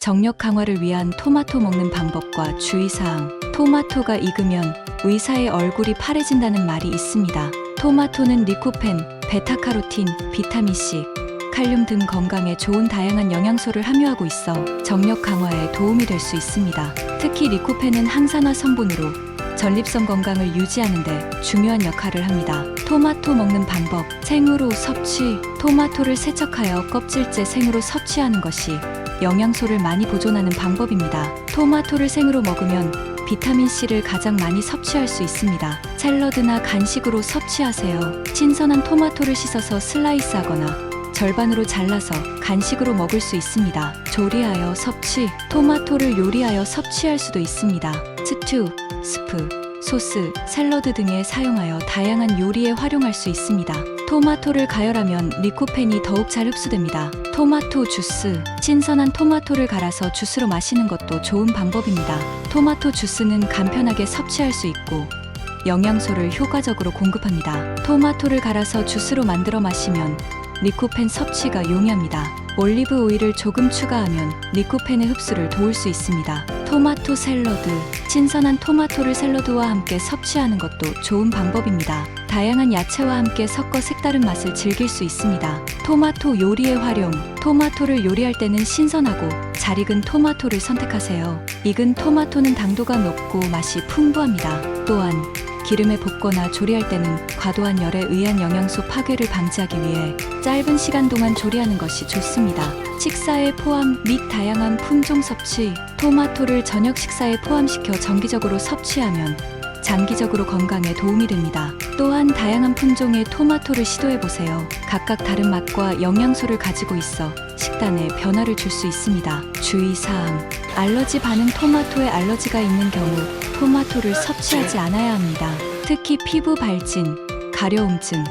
정력 강화를 위한 토마토 먹는 방법과 주의사항. 토마토가 익으면 의사의 얼굴이 파래진다는 말이 있습니다. 토마토는 리코펜, 베타카로틴, 비타민C, 칼륨 등 건강에 좋은 다양한 영양소를 함유하고 있어 정력 강화에 도움이 될 수 있습니다. 특히 리코펜은 항산화 성분으로 전립선 건강을 유지하는 데 중요한 역할을 합니다. 토마토 먹는 방법, 생으로 섭취. 토마토를 세척하여 껍질째 생으로 섭취하는 것이 영양소를 많이 보존하는 방법입니다. 토마토를 생으로 먹으면 비타민C를 가장 많이 섭취할 수 있습니다. 샐러드나 간식으로 섭취하세요. 신선한 토마토를 씻어서 슬라이스하거나 절반으로 잘라서 간식으로 먹을 수 있습니다. 조리하여 섭취, 토마토를 요리하여 섭취할 수도 있습니다. 스튜, 스프, 소스, 샐러드 등에 사용하여 다양한 요리에 활용할 수 있습니다. 토마토를 가열하면 리코펜이 더욱 잘 흡수됩니다. 토마토 주스, 신선한 토마토를 갈아서 주스로 마시는 것도 좋은 방법입니다. 토마토 주스는 간편하게 섭취할 수 있고 영양소를 효과적으로 공급합니다. 토마토를 갈아서 주스로 만들어 마시면 리코펜 섭취가 용이합니다. 올리브 오일을 조금 추가하면 리코펜의 흡수를 도울 수 있습니다. 토마토 샐러드. 신선한 토마토를 샐러드와 함께 섭취하는 것도 좋은 방법입니다. 다양한 야채와 함께 섞어 색다른 맛을 즐길 수 있습니다. 토마토 요리의 활용. 토마토를 요리할 때는 신선하고 잘 익은 토마토를 선택하세요. 익은 토마토는 당도가 높고 맛이 풍부합니다. 또한 기름에 볶거나 조리할 때는 과도한 열에 의한 영양소 파괴를 방지하기 위해 짧은 시간 동안 조리하는 것이 좋습니다. 식사에 포함 및 다양한 품종 섭취, 토마토를 저녁 식사에 포함시켜 정기적으로 섭취하면 장기적으로 건강에 도움이 됩니다. 또한 다양한 품종의 토마토를 시도해 보세요. 각각 다른 맛과 영양소를 가지고 있어 식단에 변화를 줄 수 있습니다. 주의사항. 알러지 반응 토마토에 알러지가 있는 경우 토마토를 섭취하지 않아야 합니다. 특히 피부 발진, 가려움증,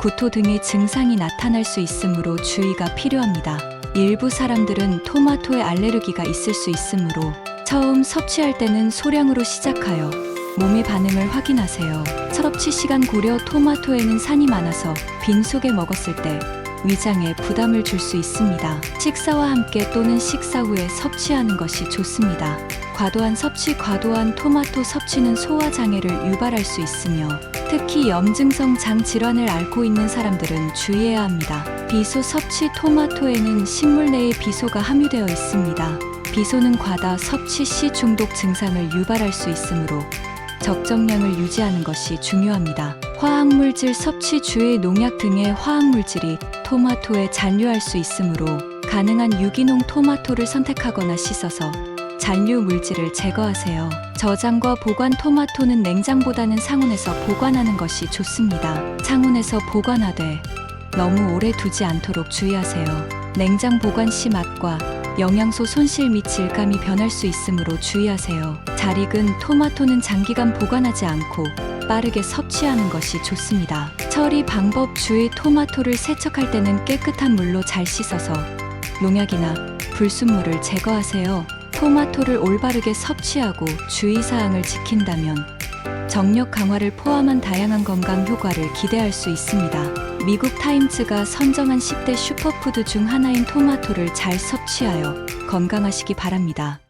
구토 등의 증상이 나타날 수 있으므로 주의가 필요합니다. 일부 사람들은 토마토에 알레르기가 있을 수 있으므로 처음 섭취할 때는 소량으로 시작하여 몸의 반응을 확인하세요. 섭취 시간 고려 토마토에는 산이 많아서 빈속에 먹었을 때 위장에 부담을 줄 수 있습니다. 식사와 함께 또는 식사 후에 섭취하는 것이 좋습니다. 과도한 섭취, 과도한 토마토 섭취는 소화 장애를 유발할 수 있으며 특히 염증성 장 질환을 앓고 있는 사람들은 주의해야 합니다. 비소 섭취 토마토에는 식물 내에 비소가 함유되어 있습니다. 비소는 과다 섭취 시 중독 증상을 유발할 수 있으므로 적정량을 유지하는 것이 중요합니다. 화학물질 섭취 주의 농약 등의 화학물질이 토마토에 잔류할 수 있으므로 가능한 유기농 토마토를 선택하거나 씻어서 잔류 물질을 제거하세요. 저장과 보관 토마토는 냉장보다는 상온에서 보관하는 것이 좋습니다. 상온에서 보관하되 너무 오래 두지 않도록 주의하세요. 냉장 보관 시 맛과 영양소 손실 및 질감이 변할 수 있으므로 주의하세요. 잘 익은 토마토는 장기간 보관하지 않고 빠르게 섭취하는 것이 좋습니다. 처리 방법 주의 토마토를 세척할 때는 깨끗한 물로 잘 씻어서 농약이나 불순물을 제거하세요. 토마토를 올바르게 섭취하고 주의사항을 지킨다면 정력 강화를 포함한 다양한 건강 효과를 기대할 수 있습니다. 미국 타임즈가 선정한 10대 슈퍼푸드 중 하나인 토마토를 잘 섭취하여 건강하시기 바랍니다.